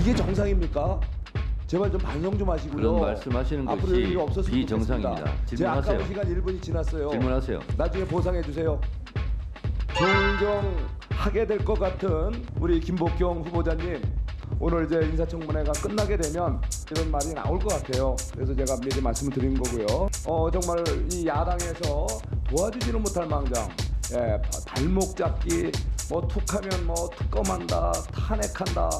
이게 정상입니까? 제발 좀 반성 좀 하시고요. 그런 말씀하시는 앞으로 것이 이런 일 없었으면 비정상입니다. 좋겠습니다. 제 질문하세요. 아까운 시간 1분이 지났어요. 질문하세요. 나중에 보상해 주세요. 존경하게 될 것 같은 우리 김복경 후보자님 오늘 이제 인사청문회가 끝나게 되면 이런 말이 나올 것 같아요. 그래서 제가 미리 말씀을 드린 거고요. 어 정말 이 야당에서 도와주지는 못할 망정, 예, 바- 발목 잡기, 뭐 툭하면 뭐 특검한다, 탄핵한다,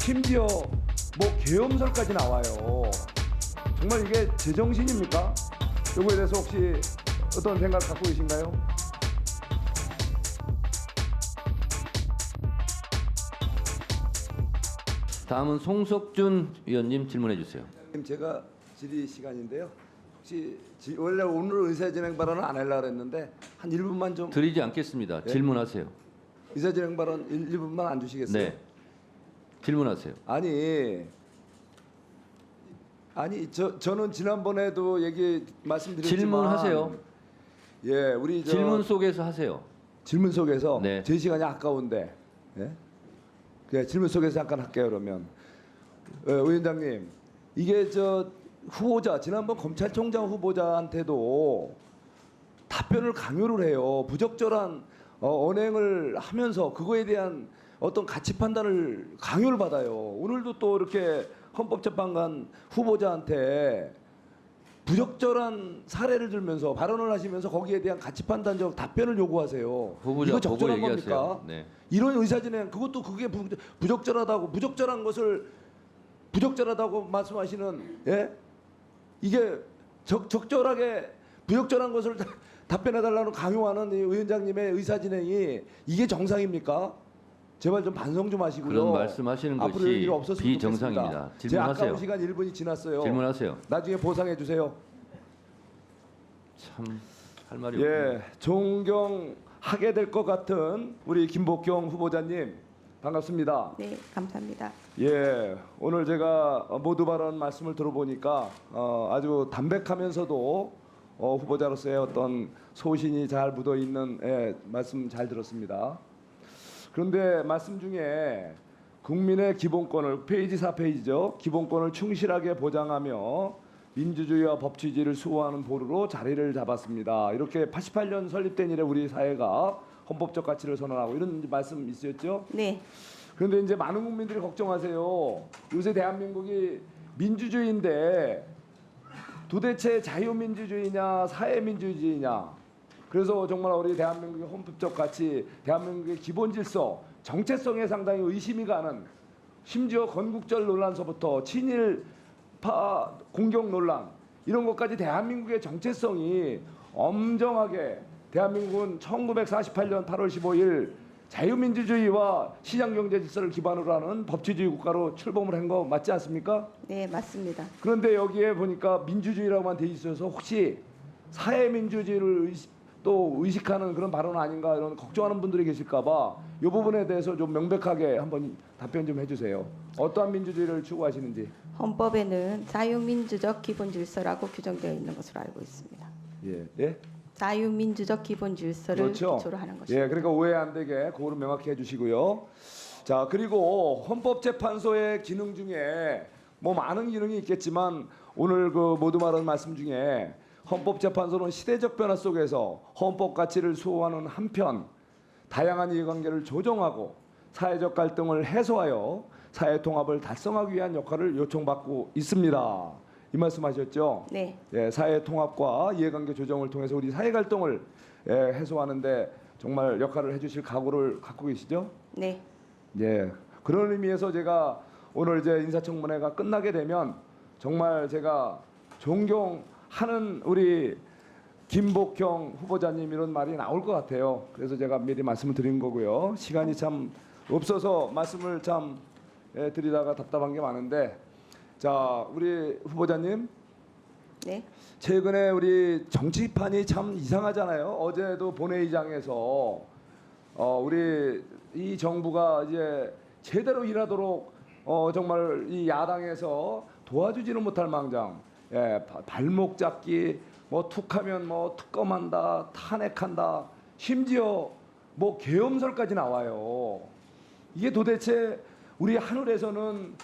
심지어 뭐 계엄설까지 나와요. 정말 이게 제정신입니까? 요거에 대해서 혹시 어떤 생각 갖고 계신가요? 다음은 송석준 위원님 질문해 주세요. 지금 제가 질의 시간인데요. 혹시 지- 원래 오늘 의사 진행 발언은 안 하려고 했는데 한 1분만 좀 드리지 않겠습니다. 네. 질문하세요. 의사 진행 발언 1, 1분만 안 주시겠어요? 네. 질문하세요. 아니 아니 저 저는 지난번에도 얘기 말씀드렸지만 질문하세요. 예, 우리 저 질문 속에서 하세요. 질문 속에서 네. 제 시간이 아까운데 예? 그냥 질문 속에서 잠깐 할게요 그러면 어, 위원장님 이게 저 후보자 지난번 검찰총장 후보자한테도 답변을 강요를 해요 부적절한 어, 언행을 하면서 그거에 대한 어떤 가치 판단을 강요를 받아요 오늘도 또 이렇게 헌법재판관 후보자한테 부적절한 사례를 들면서 발언을 하시면서 거기에 대한 가치 판단적 답변을 요구하세요. 후보자 이거 적절한. 겁니까? 네. 이런 의사진행 그것도 그게 부, 부적절하다고 부적절한 것을 부적절하다고 말씀하시는 예 이게 적, 적절하게 부적절한 것을 다- 답변해 달라는 강요하는 이 위원장님의 의사진행이 이게 정상입니까? 제발 좀 반성 좀 하시고요. 그런 말씀하시는 것이 비정상입니다. 질문하세요. 아까운 시간 1분이 지났어요. 질문하세요. 나중에 보상해 주세요. 참 할 말이 없네요. 예, 존경하게 될 것 같은 우리 김복경 후보자님 반갑습니다. 네, 감사합니다. 예, 오늘 제가 모두 발언 말씀을 들어보니까 어, 아주 담백하면서도 어, 후보자로서의 어떤 소신이 잘 묻어 있는 예, 말씀 잘 들었습니다. 그런데 말씀 중에 국민의 기본권을 페이지 4페이지죠. 기본권을 충실하게 보장하며 민주주의와 법치주의를 수호하는 보루로 자리를 잡았습니다. 이렇게 88년 설립된 이래 우리 사회가 헌법적 가치를 선언하고 이런 말씀 있으셨죠? 네, 그런데 이제 많은 국민들이 걱정하세요. 요새 대한민국이 민주주의인데 도대체 자유민주주의냐 사회민주주의냐. 그래서 정말 우리 대한민국의 헌법적 가치, 대한민국의 기본 질서, 정체성에 상당히 의심이 가는 심지어 건국절 논란서부터 친일파 공격 논란 이런 것까지 대한민국의 정체성이 엄정하게 대한민국은 1948년 8월 15일 자유민주주의와 시장경제 질서를 기반으로 하는 법치주의 국가로 출범을 한 거 맞지 않습니까? 네, 맞습니다. 그런데 여기에 보니까 민주주의라고만 돼 있어서 혹시 사회민주주의를 또 의식하는 그런 발언 아닌가 이런 걱정하는 분들이 계실까봐 이 부분에 대해서 좀 명백하게 한번 답변 좀 해주세요. 어떠한 민주주의를 추구하시는지. 헌법에는 자유민주적 기본 질서라고 규정되어 있는 것으로 알고 있습니다. 예. 예? 자유민주적 기본 질서를 그렇죠. 기초로 하는 것입니다. 예, 그러니까 오해 안 되게 그거를 명확히 해주시고요. 자, 그리고 헌법재판소의 기능 중에 뭐 많은 기능이 있겠지만 오늘 그 모두 말한 말씀 중에 헌법재판소는 시대적 변화 속에서 헌법 가치를 수호하는 한편 다양한 이해관계를 조정하고 사회적 갈등을 해소하여 사회 통합을 달성하기 위한 역할을 요청받고 있습니다. 이 말씀하셨죠? 네, 예, 사회 통합과 이해관계 조정을 통해서 우리 사회 갈등을 예, 해소하는데 정말 역할을 해주실 각오를 갖고 계시죠? 네, 예, 그런 의미에서 제가 오늘 이제 인사청문회가 끝나게 되면 정말 제가 존경 하는 우리 김복형 후보자님 이런 말이 나올 것 같아요. 그래서 제가 미리 말씀을 드린 거고요. 시간이 참 없어서 말씀을 참 예, 드리다가 답답한 게 많은데 자 우리 후보자님 네, 최근에 우리 정치판이 참 이상하잖아요. 어제도 본회의장에서 어 우리 이 정부가 이제 제대로 일하도록 어 정말 이 야당에서 도와주지는 못할 망정 예 바- 발목 잡기 뭐 툭하면 뭐 특검한다 탄핵한다 심지어 뭐 계엄설까지 나와요. 이게 도대체 우리 하늘에서는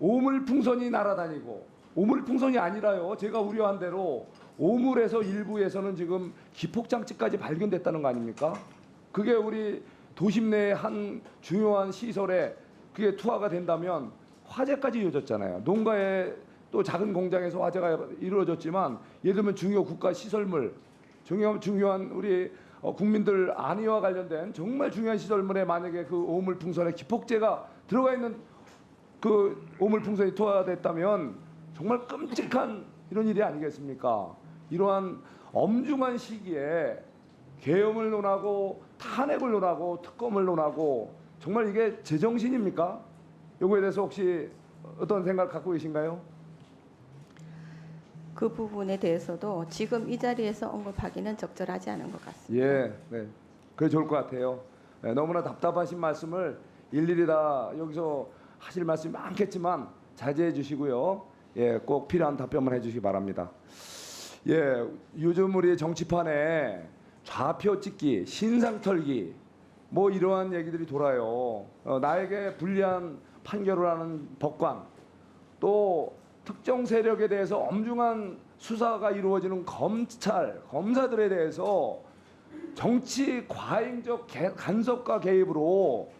오물풍선이 날아다니고 오물풍선이 아니라요. 제가 우려한 대로 오물에서 일부에서는 지금 기폭장치까지 발견됐다는 거 아닙니까? 그게 우리 도심 내한 중요한 시설에 그게 투하가 된다면 화재까지 이어졌잖아요. 농가에 또 작은 공장에서 화재가 이루어졌지만 예를 들면 중요 국가 시설물, 중요 중요한 우리 어, 국민들 안위와 관련된 정말 중요한 시설물에 만약에 그 오물 풍선에 기폭제가 들어가 있는 그 오물 풍선이 투하됐다면 정말 끔찍한 이런 일이 아니겠습니까? 이러한 엄중한 시기에 계엄을 논하고 탄핵을 논하고 특검을 논하고 정말 이게 제정신입니까? 요거에 대해서 혹시 어떤 생각 갖고 계신가요? 그 부분에 대해서도 지금 이 자리에서 언급하기는 적절하지 않은 것 같습니다. 예, 네, 그게 좋을 것 같아요. 네, 너무나 답답하신 말씀을 일일이 다 여기서 하실 말씀이 많겠지만 자제해 주시고요. 예, 꼭 필요한 답변만 해 주시기 바랍니다. 예, 요즘 우리 정치판에 좌표 찍기, 신상 털기, 뭐 이러한 얘기들이 돌아요. 어, 나에게 불리한 판결을 하는 법관, 또 특정 세력에 대해서 엄중한 수사가 이루어지는 검찰, 검사들에 대해서 정치 과잉적 개- 간섭과 개입으로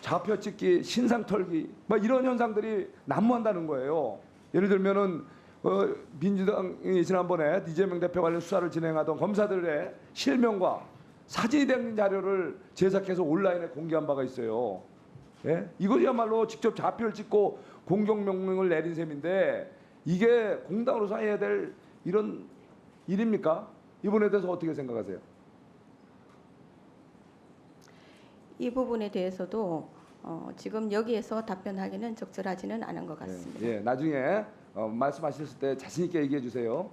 좌표 찍기, 신상 털기, 뭐 이런 현상들이 난무한다는 거예요. 예를 들면은 어, 민주당이 지난번에 이재명 대표 관련 수사를 진행하던 검사들의 실명과 사진이 된 자료를 제작해서 온라인에 공개한 바가 있어요. 예? 이것이야말로 직접 좌표를 찍고 공격 명령을 내린 셈인데 이게 공당으로서 해야 될 이런 일입니까? 이분에 대해서 어떻게 생각하세요? 이 부분에 대해서도 어, 지금 여기에서 답변하기는 적절하지는 않은 것 같습니다. 예, 예, 나중에 어, 말씀하셨을 때 자신 있게 얘기해 주세요.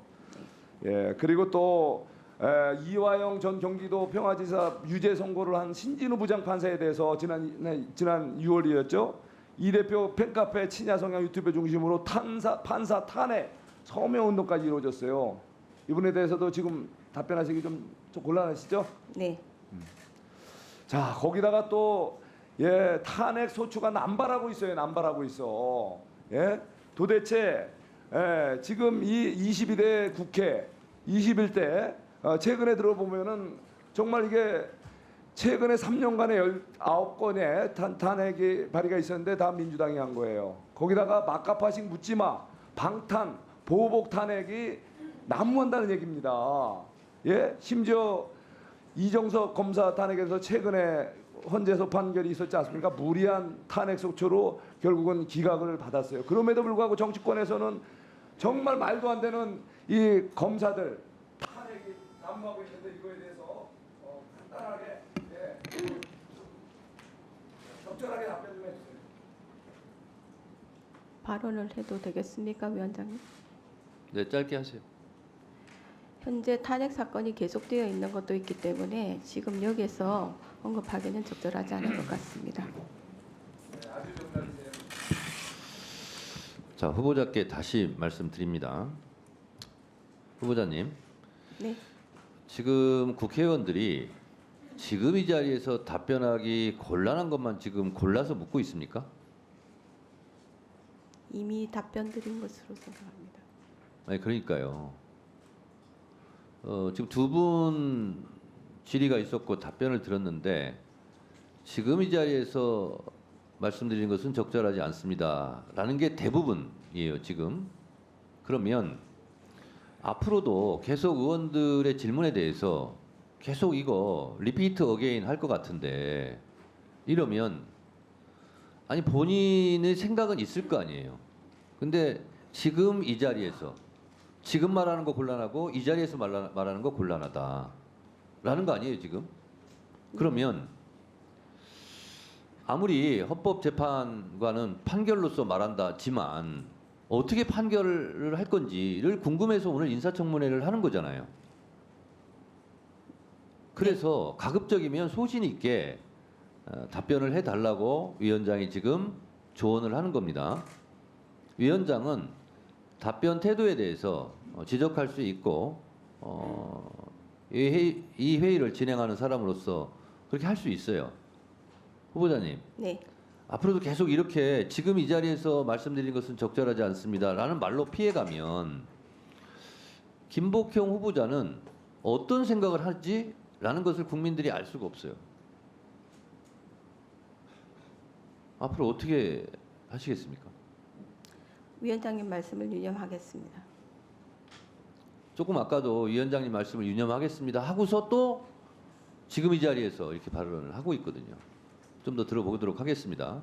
예, 그리고 또 에, 이화영 전 경기도 평화지사 유죄 선고를 한 신진우 부장판사에 대해서 지난 네, 지난 6월이었죠. 이 대표 팬카페 친야 성향 유튜브 중심으로 탄사 판사 탄핵 서명 운동까지 이루어졌어요. 이분에 대해서도 지금 답변하시기 좀, 좀 곤란하시죠? 네, 자 거기다가 또 예, 탄핵 소추가 남발하고 있어요. 남발하고 있어. 예? 도대체 예, 지금 이 22대 국회 21대 어, 최근에 들어보면은 정말 이게 최근에 3년간에 19건의 탄, 탄핵이 발의가 있었는데 다 민주당이 한 거예요. 거기다가 막가파식 묻지마 방탄 보복 탄핵이 난무한다는 얘기입니다. 예, 심지어 이정석 검사 탄핵에서 최근에 헌재소 판결이 있었지 않습니까? 무리한 탄핵 소추로 결국은 기각을 받았어요. 그럼에도 불구하고 정치권에서는 정말 말도 안 되는 이 검사들 난무하고 있는데 이거에 대해서 어, 간단하게 예, 그, 적절하게 답변 좀 해주세요. 발언을 해도 되겠습니까, 위원장님? 네, 짧게 하세요. 현재 탄핵 사건이 계속되어 있는 것도 있기 때문에 지금 여기서 언급하기는 적절하지 않은 것 같습니다. 네, 아주. 자, 후보자께 다시 말씀드립니다. 후보자님, 네, 지금 국회의원들이 지금 이 자리에서 답변하기 곤란한 것만 지금 골라서 묻고 있습니까? 이미 답변 드린 것으로 생각합니다. 아니 그러니까요. 어, 지금 두 분 질의가 있었고 답변을 들었는데 지금 이 자리에서 말씀드린 것은 적절하지 않습니다라는 게 대부분이에요 지금. 그러면 앞으로도 계속 의원들의 질문에 대해서 계속 이거 리피트 어게인 할 것 같은데 이러면 아니 본인의 생각은 있을 거 아니에요. 근데 지금 이 자리에서 지금 말하는 거 곤란하고 이 자리에서 말하는 거 곤란하다 라는 거 아니에요 지금? 그러면 아무리 헌법재판관은 판결로서 말한다지만 어떻게 판결을 할 건지를 궁금해서 오늘 인사청문회를 하는 거잖아요. 그래서 가급적이면 소신 있게 어, 답변을 해달라고 위원장이 지금 조언을 하는 겁니다. 위원장은 답변 태도에 대해서 어, 지적할 수 있고 어, 이, 회의, 이 회의를 진행하는 사람으로서 그렇게 할 수 있어요. 후보자님, 네, 앞으로도 계속 이렇게 지금 이 자리에서 말씀드린 것은 적절하지 않습니다라는 말로 피해가면 김복형 후보자는 어떤 생각을 할지라는 것을 국민들이 알 수가 없어요. 앞으로 어떻게 하시겠습니까? 위원장님 말씀을 유념하겠습니다. 조금 아까도 위원장님 말씀을 유념하겠습니다 하고서 또 지금 이 자리에서 이렇게 발언을 하고 있거든요. 좀 더 들어보도록 하겠습니다.